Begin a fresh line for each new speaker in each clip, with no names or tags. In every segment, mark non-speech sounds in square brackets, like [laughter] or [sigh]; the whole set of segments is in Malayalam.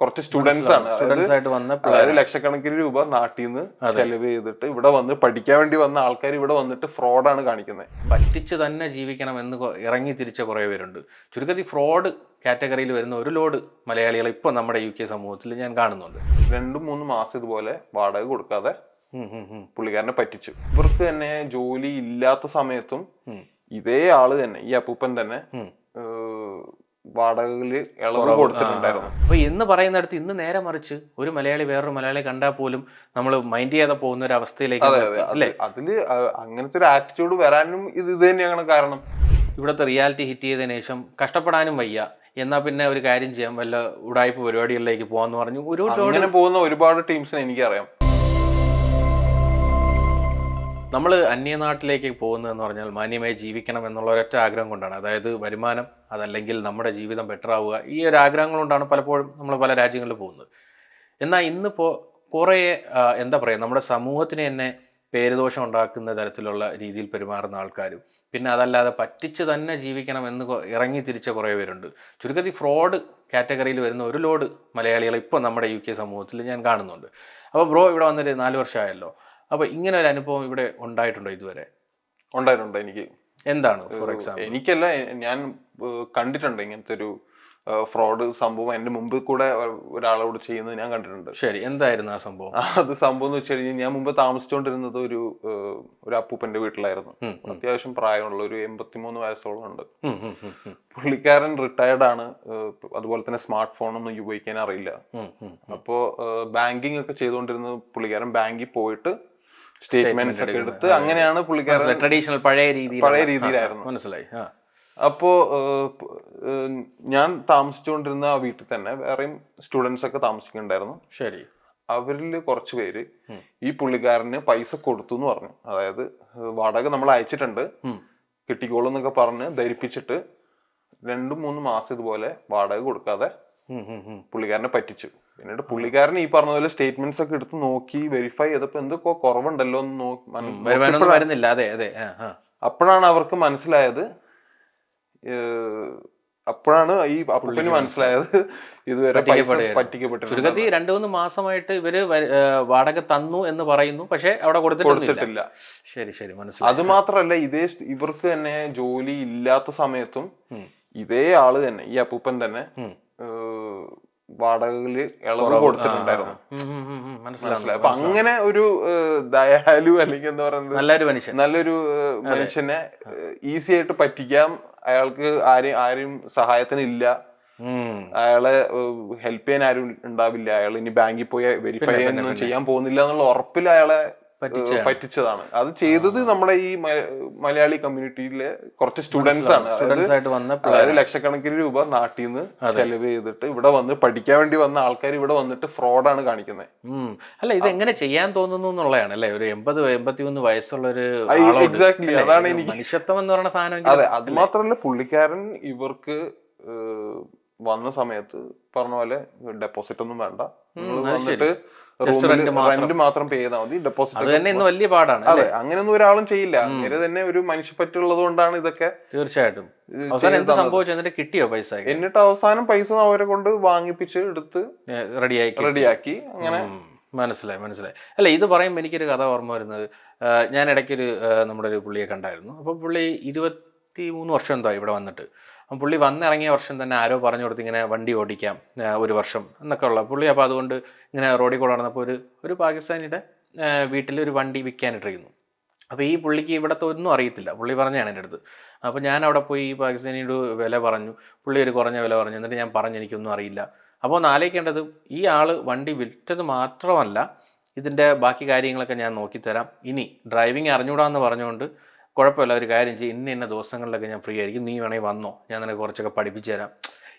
കുറച്ച് സ്റ്റുഡൻസ് ആണ്.
സ്റ്റുഡൻസ് ആയിട്ട് വന്ന
അതായത് ലക്ഷക്കണക്കിന് രൂപ നാട്ടിൽ നിന്ന് ചെലവ് ചെയ്തിട്ട് ഇവിടെ വന്ന് പഠിക്കാൻ വേണ്ടി വന്ന ആൾക്കാർ ഇവിടെ വന്നിട്ട് ഫ്രോഡാണ് കാണിക്കുന്നത്.
പറ്റിച്ച് തന്നെ ജീവിക്കണം എന്ന് ഇറങ്ങി തിരിച്ച കുറേ പേരുണ്ട്. ചുരുക്കത്തിൽ ഫ്രോഡ് കാറ്റഗറിയിൽ വരുന്ന ഒരു ലോഡ് മലയാളികൾ ഇപ്പൊ നമ്മുടെ യു കെ സമൂഹത്തിൽ ഞാൻ കാണുന്നുണ്ട്.
രണ്ടും മൂന്ന് മാസം ഇതുപോലെ വാടക കൊടുക്കാതെ. പുള്ളിക്കാരനെ പറ്റിച്ചു. ഇവർക്ക് തന്നെ ജോലി ഇല്ലാത്ത സമയത്തും ഇതേ ആൾ തന്നെ ഈ അപ്പൂപ്പൻ തന്നെ വാടകയിൽ ഇളവ് കൊടുത്തിട്ടുണ്ടായിരുന്നു.
അപ്പൊ എന്ന് പറയുന്നിടത്ത് ഇന്ന് നേരെ മറിച്ച് ഒരു മലയാളി വേറൊരു മലയാളി കണ്ടാൽ പോലും നമ്മൾ മൈൻഡ് ചെയ്യാതെ പോകുന്ന ഒരു അവസ്ഥയിലേക്ക്. അല്ലേ
അത്. അതിൽ അങ്ങനത്തെ ഒരു ആറ്റിറ്റ്യൂഡ് വരാനും ഇത് ഇത് തന്നെയാണ് കാരണം.
ഇവിടുത്തെ റിയാലിറ്റി ഹിറ്റ് ചെയ്തതിനു ശേഷം കഷ്ടപ്പെടാനും വയ്യ. എന്നാ പിന്നെ ഒരു കാര്യം ചെയ്യാം. വല്ല ഉടായ്പ പരിപാടികളിലേക്ക് പോകാന്ന് പറഞ്ഞു. ഒരു
പോകുന്ന ഒരുപാട് ടീംസിനെ എനിക്കറിയാം.
നമ്മൾ അന്യനാട്ടിലേക്ക് പോകുന്നതെന്ന് പറഞ്ഞാൽ മാന്യമായി ജീവിക്കണം എന്നുള്ള ഒരൊറ്റ ആഗ്രഹം കൊണ്ടാണ്. അതായത് വരുമാനം അതല്ലെങ്കിൽ നമ്മുടെ ജീവിതം ബെറ്റർ ആവുക. ഈ ഒരു ആഗ്രഹങ്ങൾ കൊണ്ടാണ് പലപ്പോഴും നമ്മൾ പല രാജ്യങ്ങളിൽ പോകുന്നത്. എന്നാൽ ഇന്നിപ്പോൾ കുറേ എന്താ പറയുക നമ്മുടെ സമൂഹത്തിന് തന്നെ പേരുദോഷം ഉണ്ടാക്കുന്ന തരത്തിലുള്ള രീതിയിൽ പെരുമാറുന്ന ആൾക്കാരും പിന്നെ അതല്ലാതെ പറ്റിച്ച് തന്നെ ജീവിക്കണം എന്ന് ഇറങ്ങി തിരിച്ച കുറേ പേരുണ്ട്. ചുരുക്കത്തിൽ ഫ്രോഡ് കാറ്റഗറിയിൽ വരുന്ന ഒരു ലോഡ് മലയാളികൾ ഇപ്പോൾ നമ്മുടെ യു കെ സമൂഹത്തിൽ ഞാൻ കാണുന്നുണ്ട്. അപ്പോൾ ബ്രോ ഇവിടെ വന്നിട്ട് നാല് വർഷമായല്ലോ. അപ്പോൾ ഇങ്ങനെ ഒരു അനുഭവം ഇവിടെ ഉണ്ടായിട്ടുണ്ടോ ഇതുവരെ?
ഉണ്ടായിട്ടുണ്ട് എനിക്ക്.
എന്താണ് ഫോർ എക്സാമ്പിൾ
എനിക്കല്ല ഞാൻ കണ്ടിട്ടുണ്ട് ഇങ്ങനത്തെ ഒരു ഫ്രോഡ് സംഭവം. എന്റെ മുമ്പിൽ കൂടെ ഒരാളോട് ചെയ്യുന്നത് ഞാൻ കണ്ടിട്ടുണ്ട്.
ശരി എന്തായിരുന്നു ആ സംഭവം?
അത് സംഭവം എന്ന് വെച്ച് കഴിഞ്ഞാൽ ഞാൻ മുമ്പ് താമസിച്ചുകൊണ്ടിരുന്നത് ഒരു ഒരു അപ്പൂപ്പന്റെ വീട്ടിലായിരുന്നു. അത്യാവശ്യം പ്രായമുള്ള ഒരു എൺപത്തിമൂന്ന് വയസ്സോളം ഉണ്ട്. പുള്ളിക്കാരൻ റിട്ടയർഡ് ആണ്. അതുപോലെ തന്നെ സ്മാർട്ട് ഫോണൊന്നും ഉപയോഗിക്കാൻ അറിയില്ല. അപ്പോൾ ബാങ്കിങ് ഒക്കെ ചെയ്തുകൊണ്ടിരുന്നത് പുള്ളിക്കാരൻ ബാങ്കിൽ പോയിട്ട് സ്റ്റേറ്റ്മെന്റ്സ് ഒക്കെ എടുത്ത് അങ്ങനെയാണ് പുള്ളിക്കാരൻ
ട്രഡീഷണൽ പഴയ രീതിയിൽ
പഴയ രീതിയിലായിരുന്നു.
മനസ്സിലായി.
അപ്പോ ഞാൻ താമസിച്ചുകൊണ്ടിരുന്ന ആ വീട്ടിൽ തന്നെ വേറെയും സ്റ്റുഡൻസ് ഒക്കെ താമസിക്കുന്നുണ്ടായിരുന്നു.
ശരി.
അവരിൽ കുറച്ച് പേര് ഈ പുള്ളിക്കാരന് പൈസ കൊടുത്തു എന്ന് പറഞ്ഞു. അതായത് വാടക നമ്മൾ അയച്ചിട്ടുണ്ട്. കിട്ടിക്കോളും എന്നൊക്കെ പറഞ്ഞ് ധരിപ്പിച്ചിട്ട് രണ്ടും മൂന്ന് മാസം ഇതുപോലെ വാടക കൊടുക്കാതെ. പുള്ളിക്കാരനെ പറ്റിച്ചു. പിന്നീട് പുള്ളിക്കാരൻ ഈ പറഞ്ഞ പോലെ സ്റ്റേറ്റ്മെന്റ്സ് ഒക്കെ എടുത്ത് നോക്കി വെരിഫൈ ചെയ്തപ്പോ എന്തൊക്കെ കുറവുണ്ടല്ലോ എന്ന്
വരുന്നില്ല. അതെ അതെ.
അപ്പോഴാണ് അവർക്ക് മനസ്സിലായത് അപ്പോഴാണ് ഈ പുള്ളിന് മനസ്സിലായത് ഇതുവരെ
ചുരുക്കത്തിൽ രണ്ടു മൂന്ന് മാസമായിട്ട് ഇവർ വാടക തന്നു എന്ന് പറയുന്നു പക്ഷെ അവിടെ
കൊടുത്തിട്ടില്ല.
ശരി ശരി മനസ്സിലായി.
അത് മാത്രല്ല ഇതേ ഇവർക്ക് തന്നെ ജോലി ഇല്ലാത്ത സമയത്തും ഇതേ ആൾ തന്നെ ഈ അപ്പൂപ്പൻ തന്നെ വാടകയിൽ ഇളവ് കൊടുത്തിട്ടുണ്ടായിരുന്നു. മനസ്സിലായി അപ്പൊ അങ്ങനെ ഒരു ദയാലു അല്ലെങ്കിൽ എന്താ പറയുന്നത്
നല്ലൊരു മനുഷ്യൻ.
നല്ലൊരു മനുഷ്യനെ ഈസി ആയിട്ട് പറ്റിക്കാം. അയാൾക്ക് ആരും ആരും സഹായത്തിന് ഇല്ല. അയാളെ ഹെൽപ്പ് ചെയ്യാൻ ആരും ഉണ്ടാവില്ല. അയാൾ ഇനി ബാങ്കിൽ പോയി വെരിഫൈ ചെയ്യാൻ പോകുന്നില്ല എന്നുള്ള ഉറപ്പിൽ അയാളെ
പറ്റിച്ചതാണ്.
അത് ചെയ്തത് നമ്മുടെ ഈ മലയാളി കമ്മ്യൂണിറ്റിയിലെ കുറച്ച് സ്റ്റുഡൻസ് ആണ്. അതായത് ലക്ഷക്കണക്കിന് രൂപ നാട്ടിൽ നിന്ന് ചെലവ് ചെയ്തിട്ട് ഇവിടെ വന്ന് പഠിക്കാൻ വേണ്ടി വന്ന ആൾക്കാർ ഇവിടെ വന്നിട്ട് ഫ്രോഡാണ് കാണിക്കുന്നത്
അല്ല ഇത് എങ്ങനെ ചെയ്യാൻ തോന്നുന്നു എന്നുള്ളതാണ് അല്ലെ? ഒരു എൺപത് എൺപത്തി ഒന്ന് വയസ്സുള്ള ഒരു. അല്ലേ?
അതാണ് എനിക്ക്
മനുഷ്യത്വം എന്ന് പറയുന്ന സാധനം
അതെ അത് മാത്രമല്ല പുള്ളിക്കാരൻ ഇവർക്ക് വന്ന സമയത്ത് പറഞ്ഞ പോലെ ഡെപ്പോസിറ്റ് ഒന്നും വേണ്ട. വന്നിട്ട്
മാത്രം.
റെന്റ് മാത്രം പേ ചെയ്താൽ മതി
അത്
ഡെപ്പോസിറ്റ്
തന്നെ ഇന്ന് വലിയ പാടാണ്
അതെ അങ്ങനെയൊന്നും ഒരാളും ചെയ്യില്ല. അങ്ങനെ തന്നെ ഒരു മനുഷ്യപ്പറ്റുള്ളത് കൊണ്ടാണ് ഇതൊക്കെ
തീർച്ചയായിട്ടും. അവസാനം
ചെയ്ത്
എന്ത് സംഭവിച്ചു? എന്നിട്ട് കിട്ടിയോ പൈസ
എന്നിട്ട് അവസാനം പൈസ അവരെ കൊണ്ട് വാങ്ങിപ്പിച്ച് എടുത്ത്
റെഡിയാക്കി.
റെഡിയാക്കി അങ്ങനെ
മനസ്സിലായി മനസ്സിലായി. അല്ല ഇത് പറയുമ്പോൾ എനിക്കൊരു കഥ ഓർമ്മ വരുന്നത് ഞാൻ ഇടയ്ക്കൊരു നമ്മുടെ ഒരു പുള്ളിയെ കണ്ടായിരുന്നു. അപ്പോൾ പുള്ളി ഇരുപത്തി മൂന്ന് വർഷം എന്തോ ഇവിടെ വന്നിട്ട്. അപ്പം പുള്ളി വന്നിറങ്ങിയ വർഷം തന്നെ ആരോ പറഞ്ഞു കൊടുത്ത് ഇങ്ങനെ വണ്ടി ഓടിക്കാം ഒരു വർഷം എന്നൊക്കെ ഉള്ള പുള്ളി അപ്പോൾ അതുകൊണ്ട് ഇങ്ങനെ റോഡിൽ കൂടെ നടന്നപ്പോൾ ഒരു ഒരു പാകിസ്ഥാനിയുടെ വീട്ടിൽ ഒരു വണ്ടി വിൽക്കാനിട്ടിരിക്കുന്നു അപ്പോൾ ഈ പുള്ളിക്ക് ഇവിടത്തെ ഒന്നും അറിയത്തില്ല. പുള്ളി പറഞ്ഞാണ് എന്റെ അടുത്ത്. അപ്പോൾ ഞാൻ അവിടെ പോയി ഈ പാകിസ്ഥാനിയുടെ വില പറഞ്ഞു. പുള്ളി ഒരു കുറഞ്ഞ വില പറഞ്ഞു. എന്നിട്ട് ഞാൻ പറഞ്ഞു എനിക്കൊന്നും അറിയില്ല. അപ്പോൾ ഒന്ന് ആലോചിക്കേണ്ടത് ഈ ആൾ വണ്ടി വിറ്റത് മാത്രമല്ല ഇതിന്റെ ബാക്കി കാര്യങ്ങളൊക്കെ ഞാൻ നോക്കിത്തരാം. ഇനി ഡ്രൈവിംഗ് അറിഞ്ഞൂടാന്ന് പറഞ്ഞുകൊണ്ട് കുഴപ്പമില്ല ഒരു കാര്യം ചെയ്യും. ഇന്ന ഇന്ന ദിവസങ്ങളിലൊക്കെ ഞാൻ ഫ്രീ ആയിരിക്കും നീ വേണമെങ്കിൽ വന്നോ. ഞാൻ നിനക്ക് കുറച്ചൊക്കെ പഠിപ്പിച്ചു തരാം.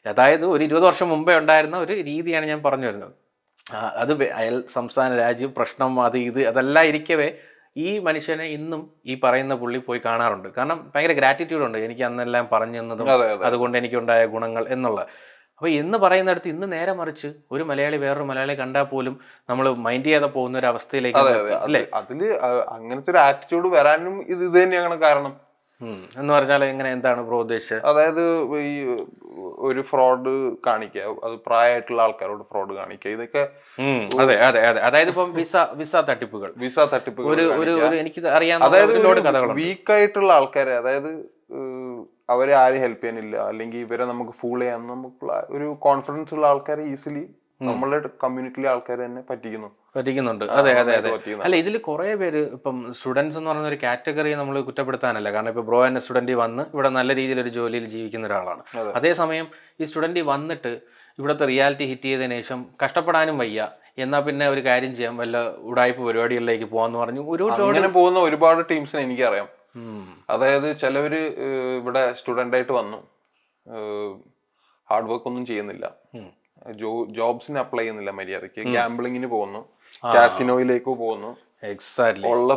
അതായത് ഒരു ഇരുപത് വർഷം മുമ്പേ ഉണ്ടായിരുന്ന ഒരു രീതിയാണ് ഞാൻ പറഞ്ഞു വരുന്നത്. അത് അയൽ സംസ്ഥാന രാജ്യം പ്രശ്നം അത് ഇത് അതെല്ലാം ഇരിക്കവേ ഈ മനുഷ്യനെ ഇന്നും ഈ പറയുന്ന പുള്ളി പോയി കാണാറുണ്ട്. കാരണം ഭയങ്കര ഗ്രാറ്റിറ്റ്യൂഡ് ഉണ്ട്. എനിക്ക് അന്നെല്ലാം പറഞ്ഞു തന്നതും
അതെ അതെ.
അതുകൊണ്ട് എനിക്കുണ്ടായ ഗുണങ്ങൾ എന്നുള്ള അപ്പോൾ എന്ന് പറയുന്നിടത്ത് ഇന്ന് നേരെ മറിച്ച് ഒരു മലയാളി വേറൊരു മലയാളി കണ്ടാൽ പോലും നമ്മൾ മൈൻഡ് ചെയ്യാതെ പോകുന്ന ഒരു അവസ്ഥയിലേക്ക്. അല്ലേ?
അതിൽ അങ്ങനത്തെ ഒരു ആറ്റിറ്റ്യൂഡ് വരാനും ഇത് ഇത് തന്നെയാണ് കാരണം.
എന്ന് പറഞ്ഞാൽ എങ്ങനെ എന്താണ് ബ്രോ ഉദ്ദേശിച്ചത്?
അതായത് ഈ ഒരു ഫ്രോഡ് കാണിക്കുക അത് പ്രായമായിട്ടുള്ള ആൾക്കാരോട് ഫ്രോഡ് കാണിക്കുക ഇതൊക്കെ
അതെ അതെ അതെ. അതായത് ഇപ്പം വിസ വിസ തട്ടിപ്പുകൾ.
വിസ തട്ടിപ്പുകൾ
ഒരു ഒരു എനിക്ക് അറിയാവുന്ന
അതായത്
വീക്കായിട്ടുള്ള
വീക്ക് ആയിട്ടുള്ള ആൾക്കാരെ അതായത് അവരെ ആരും ഹെൽപ്പ് ചെയ്യാനില്ല. അല്ലെങ്കിൽ ഇവരെ നമുക്ക് ഫൂൾ ചെയ്യാൻ നമുക്കുള്ള ഒരു കോൺഫിഡൻസ് ഉള്ള ആൾക്കാരെ ഈസിലി നമ്മളുടെ കമ്മ്യൂണിറ്റിയിലെ ആൾക്കാർ തന്നെ പറ്റിക്കുന്നു.
പറ്റിക്കുന്നുണ്ട്. അതെ അതെ അതെ. അല്ല ഇതിൽ കുറേ പേര് ഇപ്പം സ്റ്റുഡൻസ് എന്ന് പറയുന്ന ഒരു കാറ്റഗറി നമ്മൾ കുറ്റപ്പെടുത്താനല്ല. കാരണം ഇപ്പോൾ ബ്രോ എന്നെ സ്റ്റുഡന്റ് വന്ന് ഇവിടെ നല്ല രീതിയിൽ ഒരു ജോലിയിൽ ജീവിക്കുന്ന ഒരാളാണ്. അതേസമയം ഈ സ്റ്റുഡന്റ് വന്നിട്ട് ഇവിടുത്തെ റിയാലിറ്റി ഹിറ്റ് ചെയ്തതിനു ശേഷം കഷ്ടപ്പെടാനും വയ്യ. എന്നാ പിന്നെ ഒരു കാര്യം ചെയ്യാം. വല്ല ഉടായ്പ പരിപാടികളിലേക്ക് പോകാന്ന് പറഞ്ഞു. ഒരു
പോകുന്ന ഒരുപാട് ടീംസിനെ എനിക്കറിയാം. അതായത് ചിലവര് ഇവിടെ സ്റ്റുഡന്റ് ആയിട്ട് വന്നു ഹാർഡ് വർക്ക് ഒന്നും ചെയ്യുന്നില്ല. ജോബ്സിന് അപ്ലൈ ചെയ്യുന്നില്ല മര്യാദയ്ക്ക് ഗാംബ്ലിങ്ങിന് പോകുന്നു. കാസിനോയിലേക്ക് പോകുന്നു.
എക്സാക്ട്ലി
ഉള്ള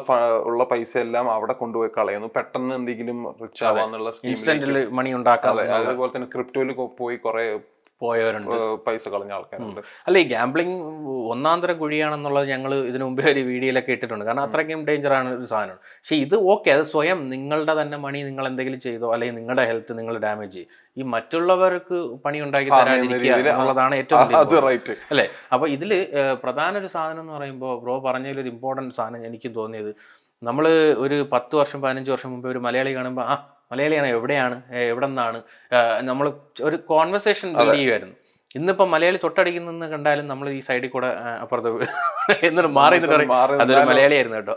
ഉള്ള പൈസ എല്ലാം അവിടെ കൊണ്ടുപോയി കളയുന്നു. പെട്ടെന്ന് എന്തെങ്കിലും റിച്ച് ആവാന്നുള്ള
മണി ഉണ്ടാക്കാൻ
അതുപോലെ തന്നെ ക്രിപ്റ്റോയിൽ പോയി കുറെ
പോയവരുണ്ട്.
പൈസ കളഞ്ഞ ആൾക്കാരുണ്ട്.
അല്ല ഈ ഗാംബ്ലിംഗ് ഒന്നാം തരം കുഴിയാണെന്നുള്ളത് ഞങ്ങൾ ഇതിനു മുമ്പേ ഒരു വീഡിയോയിലൊക്കെ ഇട്ടിട്ടുണ്ട്. കാരണം അത്രയ്ക്കും ഡേഞ്ചർ ആണ് ഒരു സാധനം. പക്ഷേ ഇത് ഓക്കെ അത് സ്വയം നിങ്ങളുടെ തന്നെ മണി നിങ്ങൾ എന്തെങ്കിലും ചെയ്തോ അല്ലെങ്കിൽ നിങ്ങളുടെ ഹെൽത്ത് നിങ്ങൾ ഡാമേജ് ചെയ്യും. ഈ മറ്റുള്ളവർക്ക് പണി ഉണ്ടാക്കി തരാതിരിക്കുക എന്നുള്ളതാണ് ഏറ്റവും വലിയ
റൈറ്റ്
അല്ലേ? അപ്പോൾ ഇതിൽ പ്രധാന ഒരു സാധനം എന്ന് പറയുമ്പോൾ ബ്രോ പറഞ്ഞൊരു ഇമ്പോർട്ടന്റ് സാധനം എനിക്ക് തോന്നിയത്. നമ്മൾ ഒരു പത്ത് വർഷം പതിനഞ്ച് വർഷം മുമ്പ് ഒരു മലയാളി കാണുമ്പോൾ ആ മലയാളിയാണ് എവിടെയാണ് എവിടെ നിന്നാണ് നമ്മൾ ഒരു കോൺവെർസേഷൻ ബിൽഡ് ചെയ്യുമായിരുന്നു ഇന്നിപ്പോ മലയാളി തൊട്ടടിക്കുന്ന കണ്ടാലും നമ്മൾ ഈ സൈഡിൽ കൂടെ അപ്പുറത്ത് [laughs] എന്നിട്ട് മാറി അതൊരു മലയാളിയായിരുന്നു കേട്ടോ.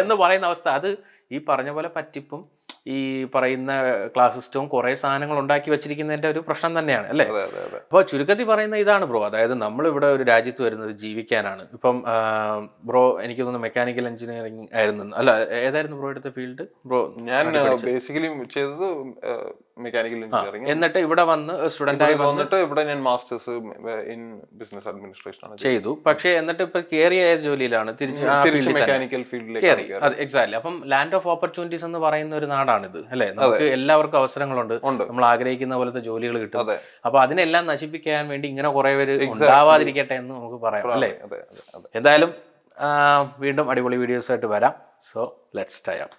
എന്ന് പറയുന്ന അവസ്ഥ. അത് ഈ പറഞ്ഞ പോലെ പറ്റിപ്പും ഈ പറയുന്ന ക്ലാസ് സിസ്റ്റവും കുറേ സാധനങ്ങൾ ഉണ്ടാക്കി വെച്ചിരിക്കുന്നതിന്റെ ഒരു പ്രശ്നം തന്നെയാണ് അല്ലേ? അപ്പോൾ ചുരുക്കത്തിൽ പറയുന്ന ഇതാണ് ബ്രോ. അതായത് നമ്മൾ ഇവിടെ ഒരു രാജ്യത്ത് വരുന്നത് ജീവിക്കാനാണ്. ഇപ്പം ബ്രോ എനിക്ക് തോന്നുന്നു മെക്കാനിക്കൽ എഞ്ചിനീയറിംഗ് ആയിരുന്നു. അല്ല ഏതായിരുന്നു ബ്രോ എടുത്ത ഫീൽഡ്? ബ്രോ
ഞാൻ ബേസിക്കലി ചെയ്തത് മെക്കാനിക്കൽ എഞ്ചിനീയറിംഗ്
എന്നിട്ട് ഇവിടെ വന്ന് സ്റ്റുഡന്റ് ആയി
വന്നിട്ട് ഇവിടെ ഞാൻ മാസ്റ്റേഴ്സ് ഇൻ ബിസിനസ് അഡ്മിനിസ്ട്രേഷൻ ആണ്
ചെയ്തു. പക്ഷേ എന്നിട്ട് ഇപ്പൊ ആയ ജോലിയിലാണ് തിരിച്ച്
മെക്കാനിക്കൽ ഫീൽഡിലേക്ക്
എക്സാക്ട്ലി അപ്പം ലാൻഡ് ഓഫ് ഓപ്പർച്യൂണിറ്റീസ് എന്ന് പറയുന്ന ഒരു നാടാണിത് അല്ലേ? നമുക്ക് എല്ലാവർക്കും അവസരങ്ങളുണ്ട്. നമ്മൾ ആഗ്രഹിക്കുന്ന പോലത്തെ ജോലികൾ കിട്ടും. അപ്പൊ അതിനെല്ലാം നശിപ്പിക്കാൻ വേണ്ടി ഇങ്ങനെ കുറെ പേര് ഉണ്ടാവാതിരിക്കട്ടെ എന്ന് നമുക്ക് പറയാം അല്ലേ? എന്തായാലും വീണ്ടും അടിപൊളി വീഡിയോസ് ആയിട്ട് വരാം. So let's time